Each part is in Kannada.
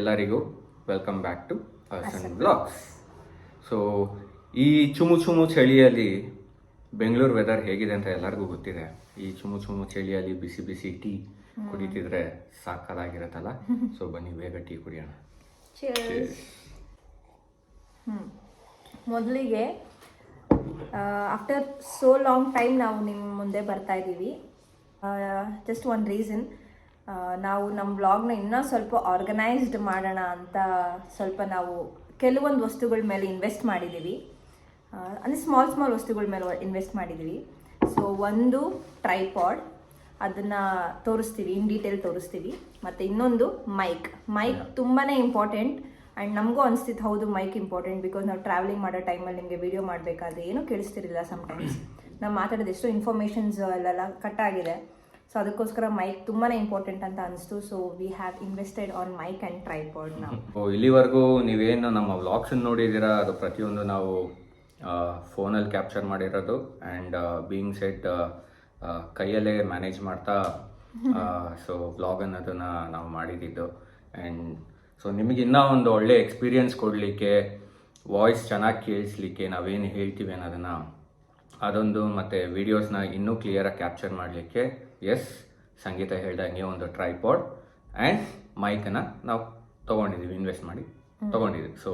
ಎಲ್ಲರಿಗೂ welcome back to fashion blogs so ಈ ಚುಮು ಚುಮು ಚಳಿಯಲ್ಲಿ ಬೆಂಗಳೂರು ವೆದರ್ ಹೇಗಿದೆ ಅಂತ ಎಲ್ಲರಿಗೂ ಗೊತ್ತಿದೆ. ಈ ಚುಮು ಚುಮು ಚಳಿಯಲ್ಲಿ ಬಿಸಿ ಬಿಸಿ ಟೀ ಕುಡಿತಿದ್ರೆ ಸಾಕಾಗಿರತ್ತಲ್ಲ ಸೊ ಬನ್ನಿ ಬೇಗ ಟೀ ಕುಡಿಯೋಣ. ಮೊದಲಿಗೆ ಆಫ್ಟರ್ ಸೋ ಲಾಂಗ್ ಟೈಮ್ ನಾವು ನಿಮ್ಮ ಮುಂದೆ ಬರ್ತಾ ಇದ್ದೀವಿ. ಜಸ್ಟ್ ಒನ್ ರೀಸನ್ ನಾವು ನಮ್ಮ ಬ್ಲಾಗ್ನ ಇನ್ನೂ ಸ್ವಲ್ಪ ಆರ್ಗನೈಸ್ಡ್ ಮಾಡೋಣ ಅಂತ ಸ್ವಲ್ಪ ನಾವು ಕೆಲವೊಂದು ವಸ್ತುಗಳ ಮೇಲೆ ಇನ್ವೆಸ್ಟ್ ಮಾಡಿದ್ದೀವಿ ಅಂದರೆ ಸ್ಮಾಲ್ ಸ್ಮಾಲ್ ವಸ್ತುಗಳ ಮೇಲೆ ಇನ್ವೆಸ್ಟ್ ಮಾಡಿದ್ದೀವಿ ಸೊ ಒಂದು ಟ್ರೈಪಾಡ್ ಅದನ್ನು ತೋರಿಸ್ತೀವಿ ಇನ್ ಡೀಟೇಲ್ ತೋರಿಸ್ತೀವಿ. ಮತ್ತು ಇನ್ನೊಂದು ಮೈಕ್ ಮೈಕ್ ತುಂಬಾ ಇಂಪಾರ್ಟೆಂಟ್ ಆ್ಯಂಡ್ ನಮಗೂ ಅನಿಸ್ತಿತ್ತು ಹೌದು ಮೈಕ್ ಇಂಪಾರ್ಟೆಂಟ್ ಬಿಕಾಸ್ ನಾವು ಟ್ರಾವೆಲಿಂಗ್ ಮಾಡೋ ಟೈಮಲ್ಲಿ ನಿಮಗೆ ವಿಡಿಯೋ ಮಾಡಬೇಕಾದ್ರೆ ಏನೂ ಕೇಳಿಸ್ತಿರಲಿಲ್ಲ ಸಮ್ಟೈಮ್ಸ್ ನಾವು ಮಾತಾಡೋದು ಎಷ್ಟೋ ಇನ್ಫಾರ್ಮೇಷನ್ಸ್ ಅಲ್ಲೆಲ್ಲ ಕಟ್ ಆಗಿದೆ. ಸೊ ಅದಕ್ಕೋಸ್ಕರ ಮೈಕ್ ತುಂಬಾನೇ ಇಂಪಾರ್ಟೆಂಟ್ ಅಂತ ಅನಿಸ್ತು. So we have invested on mic and tripod ನಾವು ಇಲ್ಲಿವರೆಗೂ ನೀವೇನು ನಮ್ಮ ವ್ಲಾಗ್ಸ್ ನೋಡಿದ್ದೀರಾ? ಅದು ಪ್ರತಿಯೊಂದು ನಾವು ಫೋನಲ್ಲಿ ಕ್ಯಾಪ್ಚರ್ ಮಾಡಿರೋದು. ಆ್ಯಂಡ್ ಬೀಯಿಂಗ್ ಸೆಟ್ ಕೈಯಲ್ಲೇ ಮ್ಯಾನೇಜ್ ಮಾಡ್ತಾ ಸೊ ವ್ಲಾಗ್ ಅನ್ನೋದನ್ನ ನಾವು ಮಾಡಿದ್ದು. ಆ್ಯಂಡ್ ಸೊ ನಿಮಗೆ ಇನ್ನೂ ಒಂದು ಒಳ್ಳೆ ಎಕ್ಸ್ಪೀರಿಯನ್ಸ್ ಕೊಡಲಿಕ್ಕೆ ವಾಯ್ಸ್ ಚೆನ್ನಾಗಿ ಕೇಳಿಸ್ಲಿಕ್ಕೆ ನಾವೇನು ಹೇಳ್ತೀವಿ ಅನ್ನೋದನ್ನು ಅದೊಂದು ಮತ್ತು ವೀಡಿಯೋಸ್ನ ಇನ್ನೂ ಕ್ಲಿಯರಾಗಿ ಕ್ಯಾಪ್ಚರ್ ಮಾಡಲಿಕ್ಕೆ ಎಸ್ ಸಂಗೀತ ಹೇಳ್ದಂಗೆ ಒಂದು ಟ್ರೈಪಾಡ್ ಆ್ಯಂಡ್ ಮೈಕನ್ನು ನಾವು ತೊಗೊಂಡಿದ್ದೀವಿ ಇನ್ವೆಸ್ಟ್ ಮಾಡಿ ತೊಗೊಂಡಿದ್ದೀವಿ ಸೊ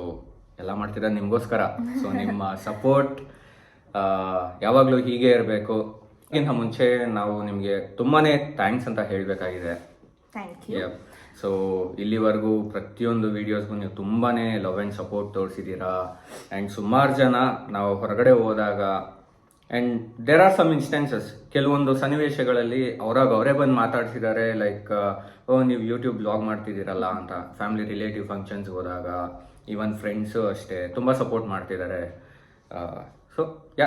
ಎಲ್ಲ ಮಾಡ್ತೀರಾ ನಿಮಗೋಸ್ಕರ. ಸೊ ನಿಮ್ಮ ಸಪೋರ್ಟ್ ಯಾವಾಗಲೂ ಹೀಗೆ ಇರಬೇಕು. ಇನ್ನು ಮುಂಚೆ ನಾವು ನಿಮಗೆ ತುಂಬಾ ಥ್ಯಾಂಕ್ಸ್ ಅಂತ ಹೇಳಬೇಕಾಗಿದೆ. ಸೊ ಇಲ್ಲಿವರೆಗೂ ಪ್ರತಿಯೊಂದು ವೀಡಿಯೋಸ್ಗೂ ನೀವು ತುಂಬಾ ಲವ್ ಆ್ಯಂಡ್ ಸಪೋರ್ಟ್ ತೋರಿಸಿದ್ದೀರಾ ಆ್ಯಂಡ್ ಸುಮಾರು ಜನ ನಾವು ಹೊರಗಡೆ ಹೋದಾಗ and there are some instances ಕೆಲವೊಂದು ಸನ್ನಿವೇಶಗಳಲ್ಲಿ ಅವ್ರಾಗ ಅವರೇ ಬಂದು ಮಾತಾಡ್ಸಿದ್ದಾರೆ ಲೈಕ್ ಓ, ನೀವು ಯೂಟ್ಯೂಬ್ ಬ್ಲಾಗ್ ಮಾಡ್ತಿದ್ದೀರಲ್ಲ ಅಂತ ಫ್ಯಾಮಿಲಿ ರಿಲೇಟಿವ್ ಫಂಕ್ಷನ್ಸ್ ಹೋದಾಗ ಈವನ್ ಫ್ರೆಂಡ್ಸು ಅಷ್ಟೇ, ತುಂಬ ಸಪೋರ್ಟ್ ಮಾಡ್ತಿದ್ದಾರೆ. ಸೊ ಯಾ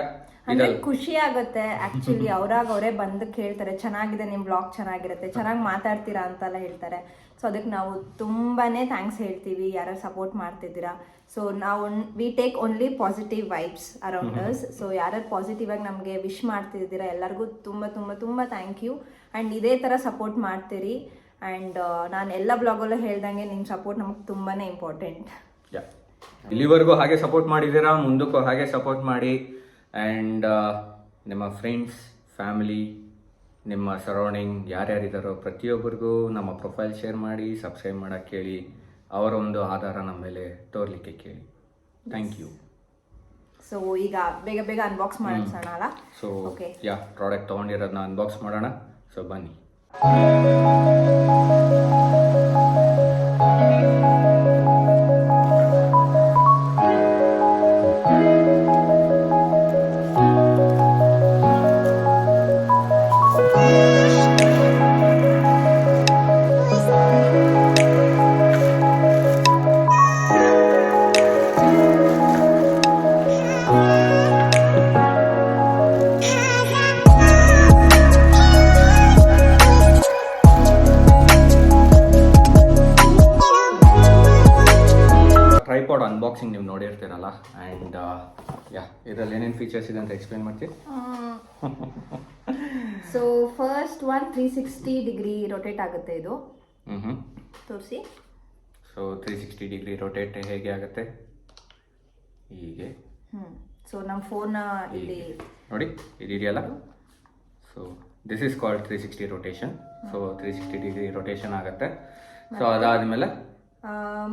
ಅಂದ್ರೆ ಖುಷಿ ಆಗುತ್ತೆ ಆಕ್ಚುಲಿ ಅವ್ರಾಗ ಅವರೇ ಬಂದು ಕೇಳ್ತಾರೆ ಚೆನ್ನಾಗಿದೆ ನಿಮ್ ಬ್ಲಾಗ್ ಚೆನ್ನಾಗಿರುತ್ತೆ ಚೆನ್ನಾಗಿ ಮಾತಾಡ್ತೀರಾ ಅಂತೆಲ್ಲ ಹೇಳ್ತಾರೆ. ಸೊ ಅದಕ್ಕೆ ನಾವು ತುಂಬಾನೇ ಥ್ಯಾಂಕ್ಸ್ ಹೇಳ್ತೀವಿ ಯಾರು ಸಪೋರ್ಟ್ ಮಾಡ್ತಿದ್ದೀರಾ. ಸೊ ನಾವು we take only positive vibes around us so ಯಾರು ಪಾಸಿಟಿವ್ ಆಗಿ ನಮಗೆ ವಿಶ್ ಮಾಡ್ತಿದ್ದೀರಾ ಎಲ್ಲರಿಗೂ ತುಂಬ ತುಂಬ ತುಂಬ ಥ್ಯಾಂಕ್ ಯು ಆ್ಯಂಡ್ ಇದೇ ಥರ ಸಪೋರ್ಟ್ ಮಾಡ್ತೀರಿ. ಆ್ಯಂಡ್ ನಾನು ಎಲ್ಲ ಬ್ಲಾಗಲ್ಲೂ ಹೇಳ್ದಂಗೆ ನಿಮ್ಮ ಸಪೋರ್ಟ್ ನಮಗೆ ತುಂಬಾ ಇಂಪಾರ್ಟೆಂಟ್ ಇಲ್ಲಿವರೆಗೂ ಹಾಗೆ ಸಪೋರ್ಟ್ ಮಾಡಿದ್ದೀರಾ ಮುಂದಕ್ಕೂ ಹಾಗೆ ಸಪೋರ್ಟ್ ಮಾಡಿ. ಆ್ಯಂಡ್ ನಿಮ್ಮ ಫ್ರೆಂಡ್ಸ್ ಫ್ಯಾಮಿಲಿ ನಿಮ್ಮ ಸರೌಂಡಿಂಗ್ ಯಾರ್ಯಾರಿದ್ದಾರೋ ಪ್ರತಿಯೊಬ್ಬರಿಗೂ ನಮ್ಮ ಪ್ರೊಫೈಲ್ ಶೇರ್ ಮಾಡಿ ಸಬ್ಸ್ಕ್ರೈಬ್ ಮಾಡೋಕ್ಕೆ ಕೇಳಿ ಅವರ ಒಂದು ಆಧಾರ ನಮ್ಮ ಮೇಲೆ ತೋರ್ಲಿಕ್ಕೆ ಕೇಳಿ. ಥ್ಯಾಂಕ್ ಯು ಸೊ ಈಗ ಬೇಗ ಬೇಗ ಅನ್ಬಾಕ್ಸ್ ಮಾಡೋಣ ಅಲ್ಲ ಸೊ Okay. ಯಾ ಪ್ರಾಡಕ್ಟ್ ತೊಗೊಂಡಿರೋದನ್ನ ಅನ್ಬಾಕ್ಸ್ ಮಾಡೋಣ. ಸೊ ಬನ್ನಿ. ಎಕ್ಸ್ಪ್ಲೇನ್ ಮಾಡ್ತೀವಿ so first one three sixty degree rotate ಆಗುತ್ತೆ ಇದು. ಹ್ಞೂ ತೋರಿಸಿ. So three sixty degree rotate ಹೇಗೆ ಆಗುತ್ತೆ? ಹೀಗೆ. ಹ್ಞೂ ಸೊ ನಮ್ಮ ಫೋನ್ ಇಲ್ಲಿ ನೋಡಿ ಇದೆಯಲ್ಲ so this is called three sixty rotation so three sixty degree rotation ಆಗುತ್ತೆ. ಸೊ ಅದಾದಮೇಲೆ?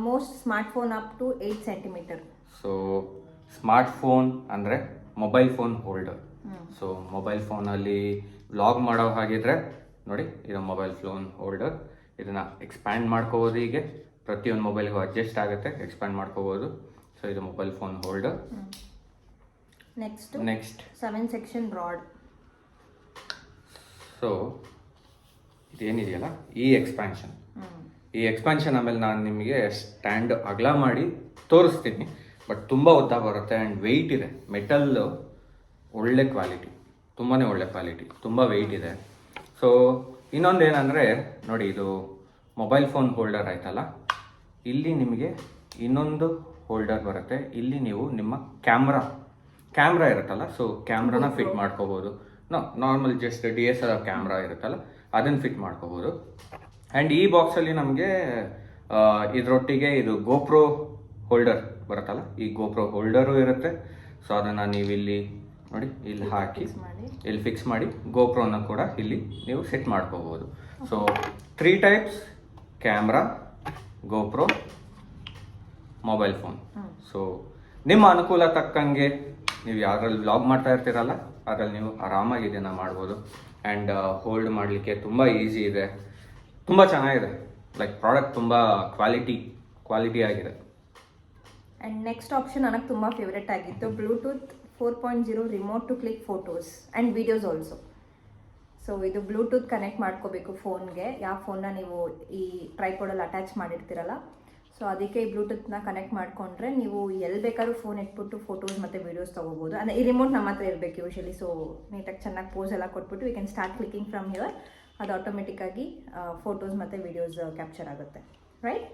Most smart phone up to eight centimetre so smart phone ಅಂದರೆ? Mobile phone holder so mobile ಫೋನಲ್ಲಿ ವ್ಲಾಗ್ ಮಾಡೋ ಹಾಗಿದ್ರೆ ನೋಡಿ ಇದು ಮೊಬೈಲ್ ಫೋನ್ ಹೋಲ್ಡರ್ ಇದನ್ನು ಎಕ್ಸ್ಪ್ಯಾಂಡ್ ಮಾಡ್ಕೋಬೋದು ಹೀಗೆ. ಪ್ರತಿಯೊಂದು ಮೊಬೈಲ್ಗೂ ಅಡ್ಜಸ್ಟ್ ಆಗುತ್ತೆ ಎಕ್ಸ್ಪ್ಯಾಂಡ್ ಮಾಡ್ಕೋಬೋದು. ಸೊ ಇದು mobile phone holder next next seven section rod so ಇದೇನಿದೆಯಲ್ಲ? ಈ ಎಕ್ಸ್ಪ್ಯಾನ್ಷನ್ ಈ ಎಕ್ಸ್ಪ್ಯಾನ್ಷನ್ ಆಮೇಲೆ ನಾನು ನಿಮಗೆ ಸ್ಟ್ಯಾಂಡ್ ಅಗಲ ಮಾಡಿ ತೋರಿಸ್ತೀನಿ. ಬಟ್ ತುಂಬ ಉದ್ದ ಬರುತ್ತೆ ಆ್ಯಂಡ್ ವೆಯ್ಟ್ ಇದೆ. ಮೆಟಲ್ಲು ಒಳ್ಳೆ ಕ್ವಾಲಿಟಿ ತುಂಬಾ ಒಳ್ಳೆ ಕ್ವಾಲಿಟಿ ತುಂಬ ವೆಯ್ಟ್ ಇದೆ. ಸೊ ಇನ್ನೊಂದು ಏನಂದರೆ ನೋಡಿ ಇದು ಮೊಬೈಲ್ ಫೋನ್ ಹೋಲ್ಡರ್ ಆಯ್ತಲ್ಲ? ಇಲ್ಲಿ ನಿಮಗೆ ಇನ್ನೊಂದು ಹೋಲ್ಡರ್ ಬರುತ್ತೆ. ಇಲ್ಲಿ ನೀವು ನಿಮ್ಮ ಕ್ಯಾಮ್ರಾ ಕ್ಯಾಮ್ರಾ ಇರುತ್ತಲ್ಲ? ಸೊ ಕ್ಯಾಮ್ರಾನ ಫಿಟ್ ಮಾಡ್ಕೋಬೋದು. No normal just D S L R camera ಇರುತ್ತಲ್ಲ? ಅದನ್ನು ಫಿಟ್ ಮಾಡ್ಕೋಬೋದು. ಆ್ಯಂಡ್ ಈ ಬಾಕ್ಸಲ್ಲಿ ನಮಗೆ ಇದರೊಟ್ಟಿಗೆ ಇದು ಗೋಪ್ರೋ ಹೋಲ್ಡರ್ ಬರುತ್ತಲ್ಲ ಈ ಗೋಪ್ರೋ ಹೋಲ್ಡರು ಇರುತ್ತೆ. ಸೊ ಅದನ್ನು ನೀವು ಇಲ್ಲಿ ನೋಡಿ ಇಲ್ಲಿ ಹಾಕಿ ಇಲ್ಲಿ ಫಿಕ್ಸ್ ಮಾಡಿ ಗೋಪ್ರೋನ ಕೂಡ ಇಲ್ಲಿ ನೀವು ಸೆಟ್ ಮಾಡ್ಕೋಬೋದು so three types camera GoPro mobile phone. So ನಿಮ್ಮ ಅನುಕೂಲ ತಕ್ಕಂಗೆ ನೀವು ಯಾರಲ್ಲಿ ವ್ಲಾಗ್ ಮಾಡ್ತಾ ಇರ್ತೀರಲ್ಲ ಅದ್ರಲ್ಲಿ ನೀವು ಆರಾಮಾಗಿ ಇದನ್ನು ಮಾಡ್ಬೋದು. ಆ್ಯಂಡ್ ಹೋಲ್ಡ್ ಮಾಡಲಿಕ್ಕೆ ತುಂಬ ಈಸಿ ಇದೆ. ತುಂಬ ಚೆನ್ನಾಗಿದೆ. ಲೈಕ್ ಪ್ರಾಡಕ್ಟ್ ತುಂಬ ಕ್ವಾಲಿಟಿ ಕ್ವಾಲಿಟಿ ಆಗಿದೆ. ಆ್ಯಂಡ್ ನೆಕ್ಸ್ಟ್ ಆಪ್ಷನ್ ನನಗೆ ತುಂಬ ಫೇವ್ರೆಟ್ ಆಗಿತ್ತು. Bluetooth four point zero remote to click photos and videos also so ಇದು ಬ್ಲೂಟೂತ್ ಕನೆಕ್ಟ್ ಮಾಡ್ಕೋಬೇಕು ಫೋನ್ಗೆ ಯಾವ ಫೋನ್ನ ನೀವು ಈ ಟ್ರೈಪೋಡಲ್ಲಿ ಅಟ್ಯಾಚ್ ಮಾಡಿರ್ತೀರಲ್ಲ? ಸೊ ಅದಕ್ಕೆ ಈ ಬ್ಲೂಟೂತ್ನ ಕನೆಕ್ಟ್ ಮಾಡಿಕೊಂಡ್ರೆ ನೀವು ಎಲ್ಲಿ ಬೇಕಾದ್ರೂ ಫೋನ್ ಇಟ್ಬಿಟ್ಟು ಫೋಟೋಸ್ ಮತ್ತು ವೀಡಿಯೋಸ್ ತೊಗೋಬೋದು. ಅಂದರೆ ಈ ರಿಮೋಟ್ ನಮ್ಮ ಹತ್ರ ಇರಬೇಕು ಯೂಶಲಿ ಸೊ ನೀಟಾಗಿ ಚೆನ್ನಾಗಿ ಪೋಸ್ ಎಲ್ಲ ಕೊಟ್ಬಿಟ್ಟು we can start clicking from here ಅದು ಆಟೋಮೆಟಿಕ್ಕಾಗಿ ಫೋಟೋಸ್ ಮತ್ತು ವೀಡಿಯೋಸ್ ಕ್ಯಾಪ್ಚರ್ ಆಗುತ್ತೆ. ರೈಟ್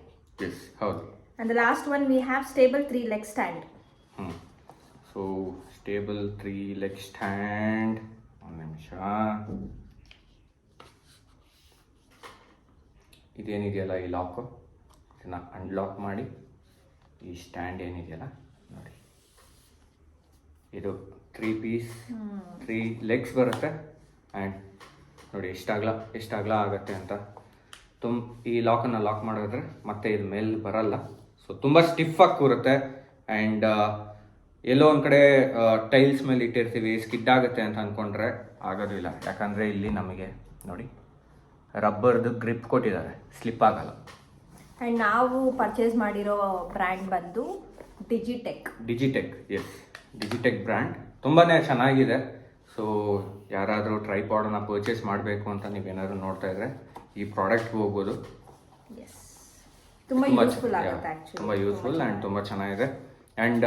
ಹೌದು. And the last one we have stable three leg stand. So stable three leg stand ಒಂದು ನಿಮಿಷ ಇದೇನಿದೆಯಲ್ಲ ಈ ಲಾಕು ಇದನ್ನು ಅನ್ಲಾಕ್ ಮಾಡಿ ಈ ಸ್ಟ್ಯಾಂಡ್ ಏನಿದೆಯಲ್ಲ ನೋಡಿ. ಇದು ತ್ರೀ ಪೀಸ್ ತ್ರೀ ಲೆಗ್ಸ್ ಬರುತ್ತೆ. ಆ್ಯಂಡ್ ನೋಡಿ ಎಷ್ಟಾಗಲ ಎಷ್ಟಾಗಲ ಆಗುತ್ತೆ ಅಂತ. ತುಂಬ ಈ ಲಾಕನ್ನು ಲಾಕ್ ಮಾಡಿದ್ರೆ ಮತ್ತೆ ಇದು ಮೇಲೆ ಬರಲ್ಲ. ಸೊ ತುಂಬ ಸ್ಟಿಫ್ ಆಗಿ ಕೂರುತ್ತೆ. ಆ್ಯಂಡ್ ಎಲ್ಲೋ ಒಂದು ಕಡೆ ಟೈಲ್ಸ್ ಮೇಲೆ ಇಟ್ಟಿರ್ತೀವಿ ಸ್ಕಿಡ್ ಆಗುತ್ತೆ ಅಂತ ಅಂದ್ಕೊಂಡ್ರೆ ಆಗೋದಿಲ್ಲ ಯಾಕಂದರೆ ಇಲ್ಲಿ ನಮಗೆ ನೋಡಿ ರಬ್ಬರ್ದು ಗ್ರಿಪ್ ಕೊಟ್ಟಿದ್ದಾರೆ. ಸ್ಲಿಪ್ ಆಗಲ್ಲ. ಆ್ಯಂಡ್ ನಾವು ಪರ್ಚೇಸ್ ಮಾಡಿರೋ ಬ್ರ್ಯಾಂಡ್ ಬಂದು Digitek Digitek yes Digitek brand ತುಂಬಾ ಚೆನ್ನಾಗಿದೆ. ಸೊ ಯಾರಾದರೂ ಟ್ರೈಪಾಡನ್ನ ಪರ್ಚೇಸ್ ಮಾಡಬೇಕು ಅಂತ ನೀವೇನಾದ್ರು ನೋಡ್ತಾ ಇದ್ರೆ ಈ ಪ್ರಾಡಕ್ಟ್ಗೆ ಹೋಗ್ಬೋದು. ಎಸ್ ತುಂಬ ಯೂಸ್ಫುಲ್ ಆಗುತ್ತೆ ಆ್ಯಕ್ಚುಲಿ ತುಂಬಾ ಯೂಸ್ಫುಲ್ ಆ್ಯಂಡ್ ತುಂಬಾ ಚೆನ್ನಾಗಿದೆ. ಅಂಡ್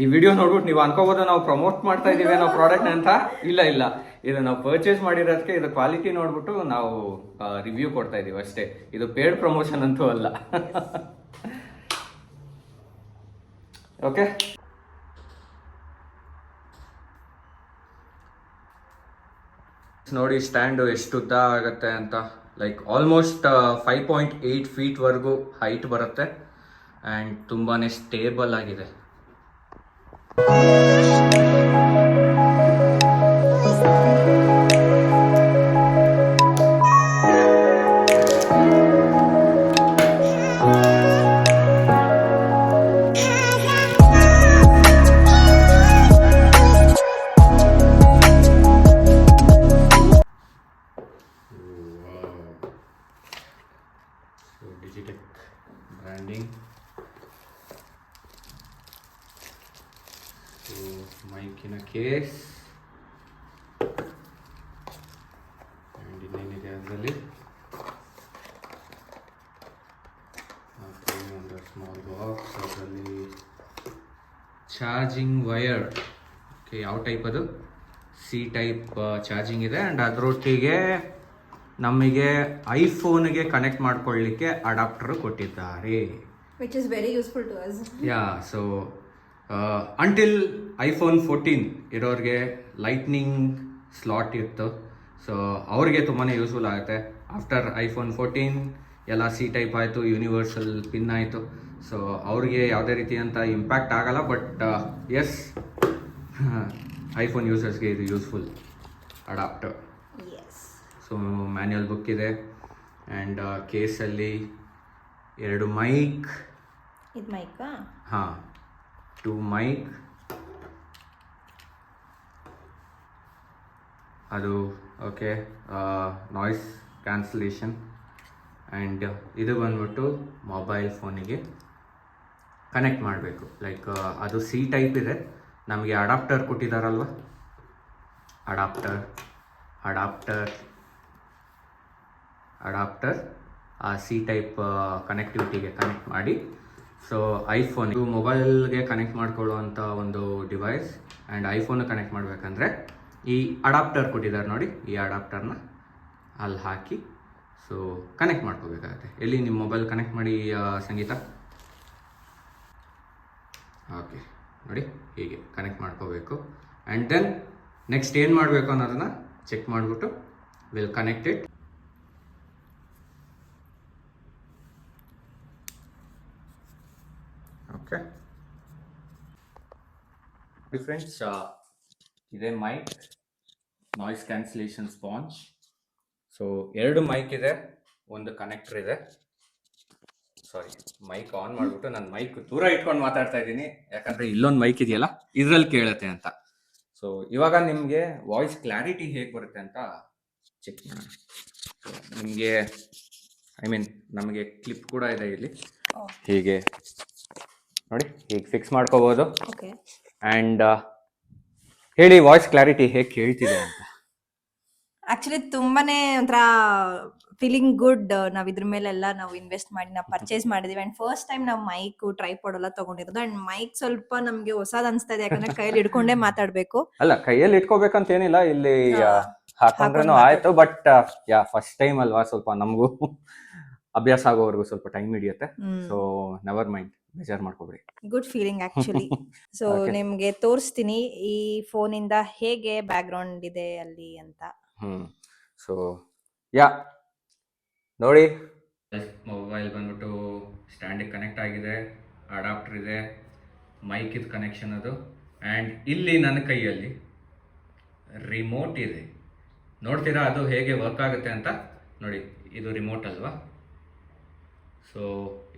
ಈ ವಿಡಿಯೋ ನೋಡ್ಬಿಟ್ಟು ನೀವು ಅನ್ಕೋಬೋದು ನಾವು ಪ್ರಮೋಟ್ ಮಾಡ್ತಾ ಇದೀವಿ ನಾವು ಪ್ರಾಡಕ್ಟ್ ಅಂತ? ಇಲ್ಲ ಇಲ್ಲ. ಇದು ನಾವು ಪರ್ಚೇಸ್ ಮಾಡಿರೋದಕ್ಕೆ ಇದು ಕ್ವಾಲಿಟಿ ನೋಡ್ಬಿಟ್ಟು ನಾವು ರಿವ್ಯೂ ಕೊಡ್ತಾ ಇದೀವಿ ಅಷ್ಟೇ. ಇದು ಪೇಡ್ ಪ್ರಮೋಷನ್ ಅಂತೂ ಅಲ್ಲ. ಓಕೆ ನೋಡಿ ಸ್ಟ್ಯಾಂಡು ಎಷ್ಟು ಉದ್ದ ಆಗುತ್ತೆ ಅಂತ. Like almost five point eight ಫೀಟ್ವರೆಗೂ height ಬರುತ್ತೆ. ಆ್ಯಂಡ್ ತುಂಬಾ ಸ್ಟೇಬಲ್ ಆಗಿದೆ. ಬ್ರ್ಯಾಂಡಿಂಗ್ ಸೊ ಮೈಕಿನ ಕೇಸ್ ಆ್ಯಂಡ್ ಇನ್ನೇನಿದೆ ಅದರಲ್ಲಿ ಒಂದು ಸ್ಮಾಲ್ ಬಾಕ್ಸ್ ಅದರಲ್ಲಿ ಚಾರ್ಜಿಂಗ್ ವಯರ್ ಓಕೆ ಯಾವ ಟೈಪ್ ಅದು? ಸಿ ಟೈಪ್ ಚಾರ್ಜಿಂಗ್ ಇದೆ. ಆ್ಯಂಡ್ ಅದರೊಟ್ಟಿಗೆ ನಮಗೆ ಐಫೋನ್ಗೆ ಕನೆಕ್ಟ್ ಮಾಡ್ಕೊಳ್ಳಿಕ್ಕೆ ಅಡಾಪ್ಟರ್ ಕೊಟ್ಟಿದ್ದಾರೆ. Which is very useful to us yeah so until iPhone fourteen ಇರೋರಿಗೆ ಲೈಟ್ನಿಂಗ್ ಸ್ಲಾಟ್ ಇತ್ತು ಸೊ ಅವ್ರಿಗೆ ತುಂಬಾ ಯೂಸ್ಫುಲ್ ಆಗುತ್ತೆ. ಆಫ್ಟರ್ ಐಫೋನ್ ಫೋರ್ಟೀನ್ ಎಲ್ಲ ಸಿ ಟೈಪ್ ಆಯಿತು ಯೂನಿವರ್ಸಲ್ ಪಿನ್ ಆಯಿತು ಸೊ ಅವ್ರಿಗೆ ಯಾವುದೇ ರೀತಿಯಂಥ ಇಂಪ್ಯಾಕ್ಟ್ ಆಗಲ್ಲ ಬಟ್ ಎಸ್ ಐಫೋನ್ ಯೂಸರ್ಸ್ಗೆ ಇದು useful adapter so manual book ಇದೆ. ಆ್ಯಂಡ್ ಕೇಸಲ್ಲಿ ಎರಡು ಮೈಕ್ ಇದು ಮೈಕ್ ಹಾಂ ಟು ಮೈಕ್ ಅದು ಓಕೆ ನಾಯ್ಸ್ ಕ್ಯಾನ್ಸಲೇಷನ್ ಆ್ಯಂಡ್ ಇದು ಬಂದ್ಬಿಟ್ಟು ಮೊಬೈಲ್ ಫೋನಿಗೆ ಕನೆಕ್ಟ್ ಮಾಡಬೇಕು. ಲೈಕ್ ಅದು ಸಿ ಟೈಪ್ ಇದೆ. ನಮಗೆ ಅಡಾಪ್ಟರ್ ಕೊಟ್ಟಿದ್ದಾರಲ್ವ ಅಡಾಪ್ಟರ್ ಅಡಾಪ್ಟರ್ ಅಡಾಪ್ಟರ್ ಆ ಸಿ ಟೈಪ್ ಕನೆಕ್ಟಿವಿಟಿಗೆ ಕನೆಕ್ಟ್ ಮಾಡಿ. ಸೊ ಐಫೋನ್ ಇದು ಮೊಬೈಲ್ಗೆ ಕನೆಕ್ಟ್ ಮಾಡ್ಕೊಳ್ಳುವಂಥ ಒಂದು ಡಿವೈಸ್ ಆ್ಯಂಡ್ ಐಫೋನ್ ಕನೆಕ್ಟ್ ಮಾಡಬೇಕಂದ್ರೆ ಈ ಅಡಾಪ್ಟರ್ ಕೊಟ್ಟಿದ್ದಾರೆ ನೋಡಿ. ಈ ಅಡಾಪ್ಟರ್ನ ಅಲ್ಲಿ ಹಾಕಿ ಸೊ ಕನೆಕ್ಟ್ ಮಾಡ್ಕೋಬೇಕಾಗತ್ತೆ. ಎಲ್ಲಿ ನಿಮ್ಮ ಮೊಬೈಲ್ ಕನೆಕ್ಟ್ ಮಾಡಿ ಸಂಗೀತ? ಓಕೆ, ನೋಡಿ, ಹೀಗೆ ಕನೆಕ್ಟ್ ಮಾಡ್ಕೋಬೇಕು. ಆ್ಯಂಡ್ ದೆನ್ ನೆಕ್ಸ್ಟ್ ಏನು ಮಾಡಬೇಕು ಅನ್ನೋದನ್ನು ಚೆಕ್ ಮಾಡಿಬಿಟ್ಟು will connect it okay friends ಇದೇ mic noise cancellation sponge so ಎರಡು ಮೈಕ್ ಇದೆ ಒಂದು ಕನೆಕ್ಟರ್ ಇದೆ. ಸಾರಿ ಮೈಕ್ ಆನ್ ಮಾಡಿಬಿಟ್ಟು ನಾನು ಮೈಕ್ ದೂರ ಇಟ್ಕೊಂಡು ಮಾತಾಡ್ತಾ ಇದ್ದೀನಿ. ಯಾಕಂದ್ರೆ ಇಲ್ಲೊಂದು ಮೈಕ್ ಇದೆಯಲ್ಲ ಇದ್ರಲ್ಲಿ ಕೇಳುತ್ತೆ ಅಂತ. ಸೊ ಇವಾಗ ನಿಮಗೆ ವಾಯ್ಸ್ ಕ್ಲಾರಿಟಿ ಹೇಗೆ ಬರುತ್ತೆ ಅಂತ ಚೆಕ್ ಮಾಡೋಣ. ನಿಮಗೆ ಐ ಮೀನ್ ನಮಗೆ ಕ್ಲಿಪ್ ಕೂಡ ಇದೆ ಇಲ್ಲಿ. Oh. ಹೀಗೆ ನೋಡಿ ಹೀಗೆ ಫಿಕ್ಸ್ ಮಾಡ್ಕೋಬೋದು. ಓಕೆ ಆ್ಯಂಡ್ ಹೇಳಿ ವಾಯ್ಸ್ ಕ್ಲಾರಿಟಿ ಹೇಗೆ ಕೇಳ್ತಿದೆ ಅಂತ? ಆಕ್ಚುಲಿ ತುಂಬಾನೇ ಒಂಥರ ಫೀಲಿಂಗ್ ಗುಡ್ ನಾವ್ ಇದ್ರ ಮೇಲೆಲ್ಲ ನಾವು ಇನ್ವೆಸ್ಟ್ ಮಾಡಿ ನಾವು ಪರ್ಚೇಸ್ ಮಾಡಿದೀವಿ. ಅಂಡ್ ಫಸ್ಟ್ ಟೈಮ್ ನಾವು ಮೈಕ್ ಟ್ರೈಪಾಡ್ ಎಲ್ಲ ತಗೊಂಡಿರೋದು. ಅಂಡ್ ಮೈಕ್ ಸ್ವಲ್ಪ ನಮ್ಗೆ ಹೊಸದ್ ಅನ್ಸ್ತಾ ಇದೆ. ಯಾಕಂದ್ರೆ ಕೈಯಲ್ಲಿ ಹಿಡ್ಕೊಂಡೇ ಮಾತಾಡ್ಬೇಕು. ಅಲ್ಲ ಕೈಯಲ್ಲಿ ಇಟ್ಕೋಬೇಕಂತ ಏನಿಲ್ಲ ಇಲ್ಲಿ ಹಾಕೊಂಡ್ರೂ ಹಾಕೊಂಡ್ ಆಯ್ತು. ಬಟ್ ಯಾ ಫಸ್ಟ್ ಟೈಮ್ ಅಲ್ವಾ? ಸ್ವಲ್ಪ ನಮಗೂ ಅಭ್ಯಾಸ ಆಗೋವರೆಗೂ ಸ್ವಲ್ಪ ಟೈಮ್ ಹಿಡಿಯುತ್ತೆ. ಸೊ ನೆವರ್ ಮೈಂಡ್ ಬೇಜಾರ್ ಮಾಡ್ಕೋಬೇಡಿ. Good feeling actually so Okay. ನಿಮ್ಗೆ ತೋರಿಸ್ತೀನಿ ಈ ಫೋನ್ ಇಂದ ಹೇಗೆ ಬ್ಯಾಕ್ ಗ್ರೌಂಡ್ ಇದೆ ಅಲ್ಲಿ ಅಂತ. ಹ್ಮ್. ಸೊ ಯಾ ನೋಡಿ. ಮೊಬೈಲ್ ಬಂದ್ಬಿಟ್ಟು ಸ್ಟ್ಯಾಂಡಿಗೆ ಕನೆಕ್ಟ್ ಆಗಿದೆ ಅಡಾಪ್ಟರ್ ಇದೆ ಮೈಕ್ ಇದು ಕನೆಕ್ಷನ್ ಅದು ಆ್ಯಂಡ್ ಇಲ್ಲಿ ನನ್ನ ಕೈಯಲ್ಲಿ ರಿಮೋಟ್ ಇದೆ. ನೋಡ್ತೀರಾ ಅದು ಹೇಗೆ ವರ್ಕ್ ಆಗುತ್ತೆ ಅಂತ? ನೋಡಿ ಇದು ರಿಮೋಟ್ ಅಲ್ವಾ? ಸೊ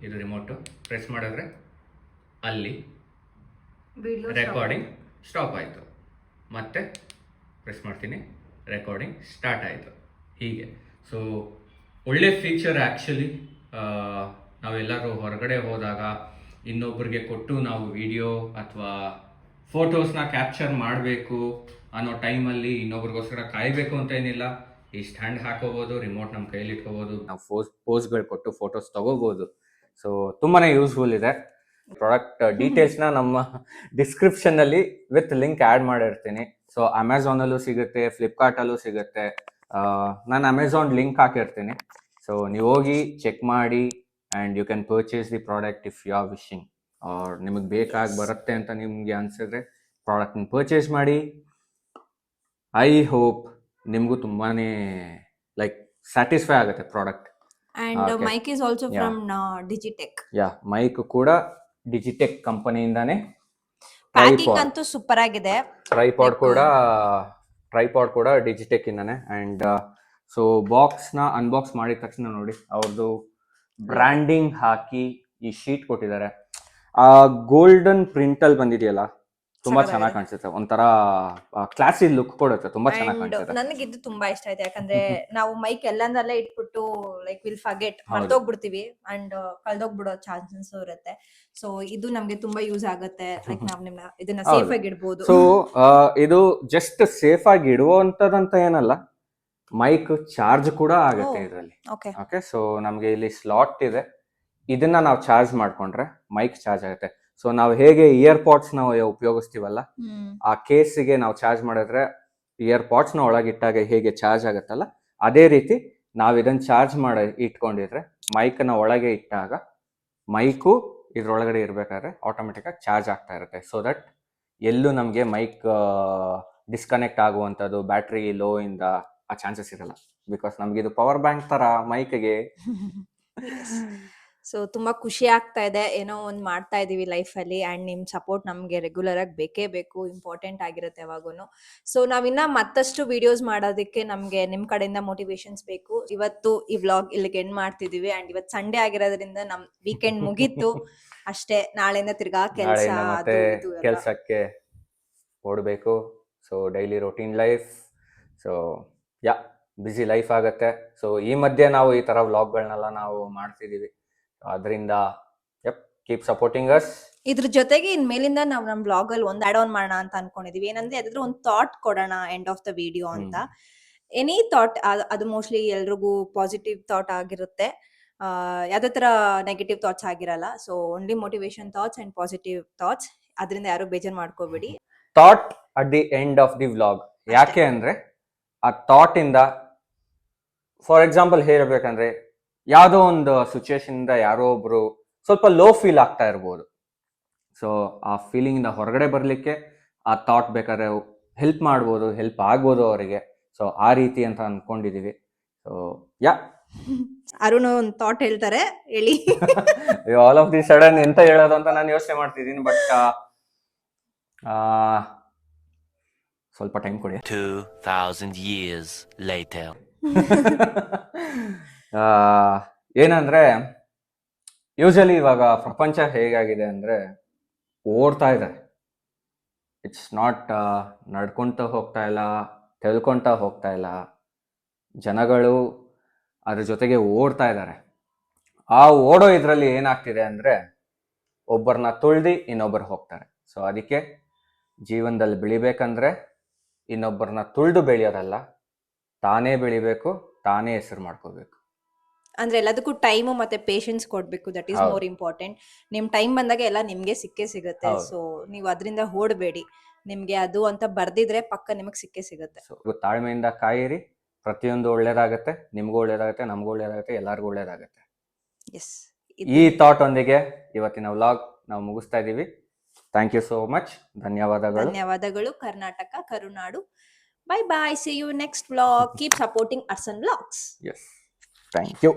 ಇದು ರಿಮೋಟು ಪ್ರೆಸ್ ಮಾಡಿದ್ರೆ ಅಲ್ಲಿ ರೆಕಾರ್ಡಿಂಗ್ ಸ್ಟಾಪ್ ಆಯಿತು. ಮತ್ತೆ ಪ್ರೆಸ್ ಮಾಡ್ತೀನಿ ರೆಕಾರ್ಡಿಂಗ್ ಸ್ಟಾರ್ಟ್ ಆಯಿತು. ಹೀಗೆ. ಸೊ ಒಳ್ಳೆ ಫೀಚರ್ ಆ್ಯಕ್ಚುಲಿ ನಾವೆಲ್ಲರೂ ಹೊರಗಡೆ ಹೋದಾಗ ಇನ್ನೊಬ್ಬರಿಗೆ ಕೊಟ್ಟು ನಾವು ವಿಡಿಯೋ ಅಥವಾ ಫೋಟೋಸ್ನ ಕ್ಯಾಪ್ಚರ್ ಮಾಡಬೇಕು ಅನ್ನೋ ಟೈಮಲ್ಲಿ ಇನ್ನೊಬ್ರಿಗೋಸ್ಕರ ಕಾಯಬೇಕು ಅಂತ ಏನಿಲ್ಲ. ಈ ಸ್ಟ್ಯಾಂಡ್ ಹಾಕೋಬೋದು ರಿಮೋಟ್ ನಮ್ಮ ಕೈಯಲ್ಲಿ ಇಟ್ಕೋಬೋದು ನಾವು ಫೋಸ್ ಪೋಸ್ಗಳು ಕೊಟ್ಟು ಫೋಟೋಸ್ ತಗೋಬೋದು. ಸೊ ತುಂಬಾ ಯೂಸ್ಫುಲ್ ಇದೆ. ಪ್ರಾಡಕ್ಟ್ ಡೀಟೇಲ್ಸ್ನ ನಮ್ಮ ಡಿಸ್ಕ್ರಿಪ್ಷನಲ್ಲಿ ವಿತ್ ಲಿಂಕ್ ಆ್ಯಡ್ ಮಾಡಿರ್ತೀನಿ. ಸೊ ಅಮೆಝಾನಲ್ಲೂ ಸಿಗುತ್ತೆ ಫ್ಲಿಪ್ಕಾರ್ಟಲ್ಲೂ ಸಿಗುತ್ತೆ. ನಾನು ಅಮೆಝಾನ್ ಲಿಂಕ್ ಹಾಕಿರ್ತೀನಿ. ಸೊ ನೀವು ಹೋಗಿ ಚೆಕ್ ಮಾಡಿ and you can purchase the product if you are wishing or ನಿಮಗೆ ಬೇಕಾಗಿ ಬರುತ್ತೆ ಅಂತ ನಿಮಗೆ ಅನಿಸಿದ್ರೆ ಪ್ರಾಡಕ್ಟ್ನ ಪರ್ಚೇಸ್ ಮಾಡಿ. ಐ ಹೋಪ್ ನಿಮಗೂ ತುಂಬಾ ಲೈಕ್ ಸ್ಯಾಟಿಸ್ಫೈ ಆಗುತ್ತೆ product and Okay. Mic is also Yeah. From Digitek yeah mic ಕೂಡ ಡಿಜಿಟೆಕ್ ಕಂಪನಿಯಿಂದಾನೇ ಪ್ಯಾಕಿಂಗ್ ಅಂತೂ ಸೂಪರ್ ಆಗಿದೆ. ಟ್ರೈಪಾಡ್ ಕೂಡ ಟ್ರೈಪಾಡ್ ಕೂಡ ಡಿಜಿಟೆಕ್ ಇಂದಾನೆ ಅಂಡ್ ಸೊ ಬಾಕ್ಸ್ನ ಅನ್ಬಾಕ್ಸ್ ಮಾಡಿದ ತಕ್ಷಣ ನೋಡಿ ಅವ್ರದ್ದು ಬ್ರ್ಯಾಂಡಿಂಗ್ ಹಾಕಿ ಈ ಶೀಟ್ ಕೊಟ್ಟಿದ್ದಾರೆ. ಆ ಗೋಲ್ಡನ್ ಪ್ರಿಂಟ್ ಅಲ್ಲಿ ಬಂದಿದೆಯಲ್ಲ ತುಂಬಾ ಚೆನ್ನಾಗಿ ಕಾಣಿಸುತ್ತೆ. ಒಂಥರ ಕ್ಲಾಸಿ ಲುಕ್ ಕೊಡುತ್ತೆ. ತುಂಬಾ ಚೆನ್ನಾಗಿ ಕಾಣಿಸುತ್ತೆ. ನನಗೆ ಇದು ತುಂಬಾ ಇಷ್ಟ ಆಯ್ತು. ಯಾಕಂದ್ರೆ ನಾವು ಮೈಕ್ ಎಲ್ಲಂದಲ್ಲೇ ಇಟ್ಬಿಟ್ಟು ಲೈಕ್ ವಿಲ್ ಫಗೆಟ್. ಮರ್ತೋಗ್ಬಿಡ್ತೀವಿ. ಅಂಡ್ ಕಳ್ದೋಗ್ಬಿಡೋ ಚಾನ್ಸಸ್ ಇರುತ್ತೆ. ಸೊ ಇದು ನಮ್ಗೆ ತುಂಬಾ ಯೂಸ್ ಆಗುತ್ತೆ. ಲೈಕ್ ನಾವ್ ನಿಮ್ಮ ಇದನ್ನ. ಸೇಫ್ ಆಗಿ ಇಡ್ಬೋದು. ಸೊ ಇದು ಜಸ್ಟ್ ಸೇಫ್ ಆಗಿ ಇಡುವಂತದಂತ ಏನಲ್ಲ ಮೈಕ್ ಚಾರ್ಜ್ ಕೂಡ ಆಗುತ್ತೆ. ಇದರಲ್ಲಿ. ಓಕೆ ಓಕೆ ಸೊ ನಮ್ಗೆ ಇಲ್ಲಿ ಸ್ಲಾಟ್ ಇದೆ. ಇದನ್ನ ನಾವು ಚಾರ್ಜ್ ಮಾಡ್ಕೊಂಡ್ರೆ ಮೈಕ್ ಚಾರ್ಜ್ ಆಗುತ್ತೆ. ಸೊ ನಾವು ಹೇಗೆ ಇಯರ್ ಪಾಡ್ಸ್ ನಾವು ಉಪಯೋಗಿಸ್ತೀವಲ್ಲ ಆ ಕೇಸಿಗೆ ನಾವು ಚಾರ್ಜ್ ಮಾಡಿದ್ರೆ ಇಯರ್ ಪಾಡ್ಸ್ನ ಒಳಗಿಟ್ಟಾಗ ಹೇಗೆ ಚಾರ್ಜ್ ಆಗುತ್ತಲ್ಲ ಅದೇ ರೀತಿ ನಾವು ಇದನ್ನ ಚಾರ್ಜ್ ಮಾಡಿ ಇಟ್ಕೊಂಡಿದ್ರೆ ಮೈಕ್ನ ಒಳಗೆ ಇಟ್ಟಾಗ ಮೈಕು ಇದ್ರೊಳಗಡೆ ಇರಬೇಕಾದ್ರೆ ಆಟೋಮೆಟಿಕ್ ಆಗಿ ಚಾರ್ಜ್ ಆಗ್ತಾ ಇರುತ್ತೆ. ಸೊ ದಟ್ ಎಲ್ಲೂ ನಮಗೆ ಮೈಕ್ ಡಿಸ್ಕನೆಕ್ಟ್ ಆಗುವಂಥದ್ದು ಬ್ಯಾಟ್ರಿ ಲೋ ಇಂದ ಆ ಚಾನ್ಸಸ್ ಇರಲ್ಲ. ಬಿಕಾಸ್ ನಮ್ಗೆ ಇದು ಪವರ್ ಬ್ಯಾಂಕ್ ತರ ಮೈಕ್ಗೆ ಸೊ ತುಂಬಾ ಖುಷಿ ಆಗ್ತಾ ಇದೆ. ಏನೋ ಒಂದ್ ಮಾಡ್ತಾ ಇದೀವಿ ಲೈಫ್ ಅಲ್ಲಿ ಅಂಡ್ ನಿಮ್ ಸಪೋರ್ಟ್ ನಮ್ಗೆ ರೆಗ್ಯುಲರ್ ಆಗಿ ಬೇಕೇ ಬೇಕು ಇಂಪಾರ್ಟೆಂಟ್ ಆಗಿರುತ್ತೆ ಯಾವಾಗೂ ಸೊ ನಾವಿನ್ನ ಮತ್ತಷ್ಟು ವಿಡಿಯೋಸ್ ಮಾಡೋದಕ್ಕೆ ನಮ್ಗೆ ನಿಮ್ ಕಡೆಯಿಂದ ಮೋಟಿವೇಶನ್ಸ್ ಬೇಕು. ಇವತ್ತು ಈ ವ್ಲಾಗ್ ಇಲ್ಲಿಗೆ ಎಂಡ್ ಮಾಡ್ತಿದೀವಿ ಅಂಡ್ ಇವತ್ತು ಸಂಡೇ ಆಗಿರೋದ್ರಿಂದ ನಮ್ ವೀಕೆಂಡ್ ಮುಗೀತು. ಅಷ್ಟೇ ನಾಳೆಯಿಂದ ತಿರ್ಗಾ ಕೆಲಸ ನಾಳೆಯಿಂದ ಮತ್ತೆ. ಕೆಲಸಕ್ಕೆ ಓಡಬೇಕು. So daily routine life so yeah busy life ಆಗತ್ತೆ. ಸೊ ಈ ಮಧ್ಯೆ ನಾವು ಈ ತರ ವ್ಲಾಗ್ಗಳನ್ನೆಲ್ಲ ನಾವು ಮಾಡ್ತಿದೀವಿ. ಅದರಿಂದ ಯಪ್ ಕೀಪ್ ಸಪೋರ್ಟಿಂಗ್ ಅಸ್ ಇದ್ರ ಜೊತೆಗೆ ಇನ್ ಮೇಲಿಂದ ನಾವು ನಮ್ಮ ಬ್ಲಾಗ್ ಅಲ್ಲಿ ಒಂದ್ ಆಡ್ ಆನ್ ಮಾಡೋಣ ಅಂತ ಅನ್ಕೊಂಡಿದೀವಿ. ಏನಂದ್ರೆ ಅದ್ರ ಒಂದ್ ಥಾಟ್ ಕೊಡೋಣ ಎಂಡ್ ಆಫ್ ದ ವಿಡಿಯೋ ಅಂತ. ಎನಿ ಥಾಟ್ ಅದು ಮೋಸ್ಟ್ಲಿ ಎಲ್ರಿಗೂ ಪಾಸಿಟಿವ್ ಥಾಟ್ ಆಗಿರುತ್ತೆ. ಯಾವ್ದೇ ತರ ನೆಗೆಟಿವ್ ಥಾಟ್ಸ್ ಆಗಿರಲ್ಲ. So only motivation thoughts and positive thoughts ಅದರಿಂದ ಯಾರು ಬೇಜಾರ್ ಮಾಡ್ಕೋಬೇಡಿ. Thought at the end of the vlog ಯಾಕೆ ಅಂದ್ರೆ ಆ ಥಾಟ್ ಇಂದ ಫಾರ್ ಎಕ್ಸಾಂಪಲ್ ಹೇಳಬೇಕಂದ್ರೆ ಯಾವುದೋ ಒಂದು ಸಿಚುವೇಶನ್ ಇಂದ ಯಾರೋ ಒಬ್ರು ಸ್ವಲ್ಪ ಲೋ ಫೀಲ್ ಆಗ್ತಾ ಇರ್ಬೋದು. ಸೊ ಆ ಫೀಲಿಂಗ್ ಇಂದ ಹೊರಗಡೆ ಬರಲಿಕ್ಕೆ ಆ ಥಾಟ್ ಬೇಕಾದ್ರೆ ಹೆಲ್ಪ್ ಮಾಡ್ಬೋದು ಹೆಲ್ಪ್ ಆಗ್ಬೋದು ಅವರಿಗೆ. ಸೊ ಆ ರೀತಿ ಅಂತ ಅನ್ಕೊಂಡಿದೀವಿ. ಸೊ ಯಾ ಅರುಣ್ ಒಂದು ಥಾಟ್ ಹೇಳ್ತಾರೆ ಹೇಳಿ. ಆಲ್ ಆಫ್ ದಿ ಸಡನ್ ಎಂತ ಹೇಳೋದು ಅಂತ ನಾನು ಯೋಚನೆ ಮಾಡ್ತಿದ್ದೀನಿ ಬಟ್ ಸ್ವಲ್ಪ ಟೈಮ್ ಕೊಡಿ. 2,000 ಇಯರ್ಸ್ later. ಏನಂದ್ರೆ ಯೂಶಲಿ ಇವಾಗ ಪ್ರಪಂಚ ಹೇಗಾಗಿದೆ ಅಂದ್ರೆ ಓಡ್ತಾ ಇದೆ. ಇಟ್ಸ್ ನಾಟ್ ನಡ್ಕೊಂತ ಹೋಗ್ತಾ ಇಲ್ಲ ತೆಲ್ಕೊಂತ ಹೋಗ್ತಾ ಇಲ್ಲ. ಜನಗಳು ಅದ್ರ ಜೊತೆಗೆ ಓಡ್ತಾ ಇದ್ದಾರೆ. ಆ ಓಡೋ ಇದರಲ್ಲಿ ಏನಾಗ್ತಿದೆ ಅಂದ್ರೆ ಒಬ್ಬರನ್ನ ತುಳ್ದು ಇನ್ನೊಬ್ಬರು ಹೋಗ್ತಾರೆ. ಸೊ ಅದಕ್ಕೆ ಜೀವನದಲ್ಲಿ ಬೆಳಿಬೇಕಂದ್ರೆ ಇನ್ನೊಬ್ಬರನ್ನ ತುಳಿದು ಬೆಳೆಯೋದಲ್ಲ, ತಾನೇ ಬೆಳಿಬೇಕು, ತಾನೇ ಹೆಸರು ಮಾಡ್ಕೋಬೇಕು. ಅಂದ್ರೆ ಎಲ್ಲದಕ್ಕೂ ಟೈಮು ಮತ್ತೆ ಪೇಷನ್ಸ್ ಕೊಡ್ಬೇಕು. ದಟ್ ಈಸ್ ಮೋರ್ ಇಂಪಾರ್ಟೆಂಟ್ ನಿಮ್ ಟೈಮ್ ಬಂದಾಗ ಎಲ್ಲ ನಿಮ್ಗೆ ಸಿಕ್ಕೇ ಸಿಗುತ್ತೆ. ಸೊ ನೀವು ಅದರಿಂದ ಓಡಬೇಡಿ. ನಿಮ್ಗೆ ಅದು ಅಂತ ಬರ್ದಿದ್ರೆ ಪಕ್ಕ ನಿಮಗೆ ಸಿಕ್ಕೇ ಸಿಗುತ್ತೆ. ಸೊ ತಾಳ್ಮೆಯಿಂದ ಕಾಯಿರಿ. ಪ್ರತಿಯೊಂದು ಒಳ್ಳೇದಾಗುತ್ತೆ. ನಿಮ್ಗೂ ಒಳ್ಳೇದಾಗುತ್ತೆ ನಮಗೂ ಒಳ್ಳೇದಾಗುತ್ತೆ ಎಲ್ಲರಿಗೂ ಒಳ್ಳೇದಾಗತ್ತೆ. ಎಸ್ ಈ ಥಾಟ್ ಒಂದಿಗೆ ಇವತ್ತಿನ ವ್ಲಾಗ್ ನಾವು ಮುಗಿಸ್ತಾ ಇದ್ದೀವಿ ಥ್ಯಾಂಕ್ ಯು ಸೋ ಮಚ್ ಧನ್ಯವಾದಗಳು. ಧನ್ಯವಾದಗಳು. Karnataka Karunadu. Bye bye see you next vlog keep supporting Arsan vlogs yes thank you